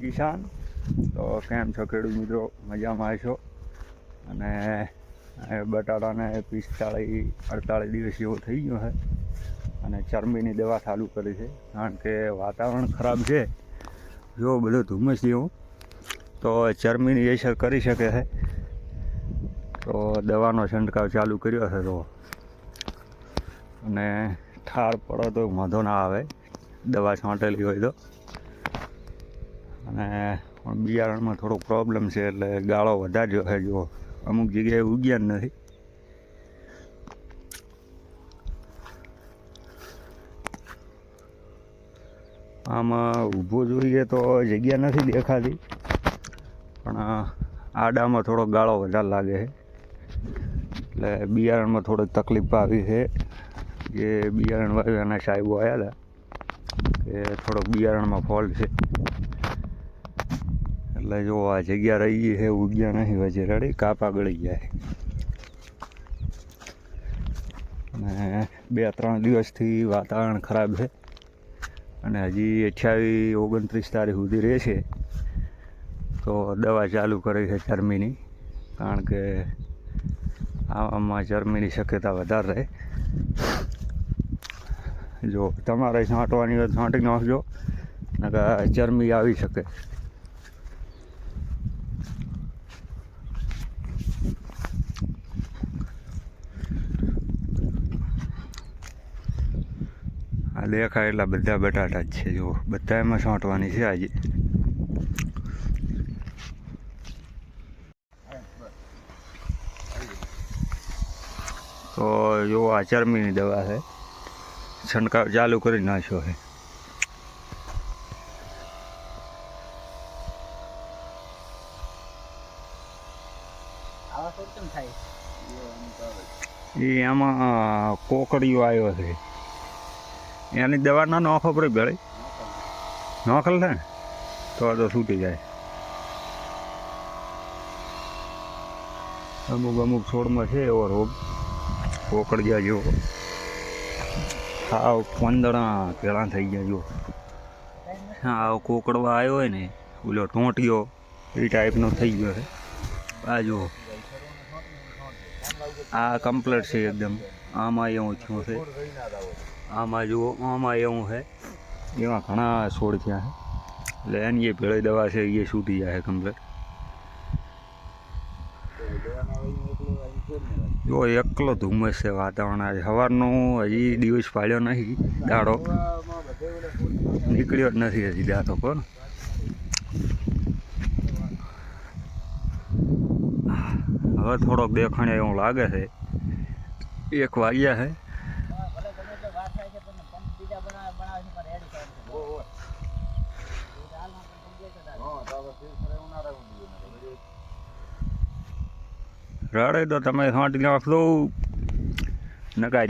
કિસાન તો કેમ છો ખેડૂત મિત્રો? મજામાં છો અને બટાટાને પિસ્તાળીસ, અડતાળીસ દિવસ જેવો થઈ ગયો છે. અને ચરબીની દવા ચાલુ કરી છે. કારણ કે વાતાવરણ ખરાબ છે. જો બધો ધુમ્મસ જેવો. તો ચરબીની અસર કરી શકે છે. તો દવાનો છંટકાવ ચાલુ કર્યો છે તો. અને ઠાર પડો તો વાંધો ના આવે. દવા છાંટેલી હોય તો. અને પણ બિયારણમાં થોડો પ્રોબ્લેમ છે એટલે ગાળો વધાર્યો છે. જો અમુક જગ્યાએ ઉગ્યા નથી. આમાં ઊભો જોઈએ તો જગ્યા નથી દેખાતી, પણ આડામાં થોડો ગાળો વધારે લાગે છે. એટલે બિયારણમાં થોડીક તકલીફ આવી છે. જે બિયારણ વાવ્યાના સાહેબો આવ્યા હતા, કે થોડોક બિયારણમાં ફોલ્ટ છે. એટલે જો આ જગ્યા રહી છે ઉગ્યા નહીં વચ્ચે રડી, કાપા ગળી જાય અને બે ત્રણ દિવસથી વાતાવરણ ખરાબ છે. અને હજી અઠ્યાવીસ, ઓગણત્રીસ તારીખ સુધી રહેશે તો દવા ચાલુ કરી છે ચરમીની, કારણ કે આમાં ચરમીની શક્યતા વધારે રહે. જો તમારે છાંટવાની હોય છાંટી નાખજો નકા ચરમી આવી શકે. દેખાય એટલા બધા બટાટા જ છે જો બધા એમાં છાંટવાની છે આજે. તો જો આ ચરમીની દવા છે. છંટકાવ ચાલુ કરી નાખ્યો છે. એ આમાં કોકડીઓ આવ્યો છે. એની દવા ના નોખો પડે ભેળી નોખલ ને તો તો છૂટી જાય. અમુક અમુક છોડમાં છે એવો રોગ. કોકડિયા જેવો. હાવ પંદણા પેલા થઈ ગયા જો હા કોકડવા આવ્યો હોય ને, ઓલો ટોંટ્યો, એ ટાઈપનો થઈ ગયો છે. આ જુઓ. આ કમ્પ્લીટ છે એકદમ. આમાં એવું થયું છે. આમાં જુઓ, આમાં એવું છે. એમાં ઘણા છોડ થયા છે. એટલે એની જે ભેળી દવા છે, એ છૂટી જાય કમ્પ્લેટ જો એકલો ધુમ્મસ છે વાતાવરણ આજે. સવારનું હજી દિવસ પાડ્યો નથી દાડો નીકળ્યો જ નથી હજી દાડો પણ હવે થોડોક દેખાણે એવું લાગે છે. એક વાગ્યા છે ભલે ગમે એટલે વાત થાય છે પણ પંપ બીજા બનાવે બનાવે છે પણ રેડી તો તમે છાંટી નાખશો નકા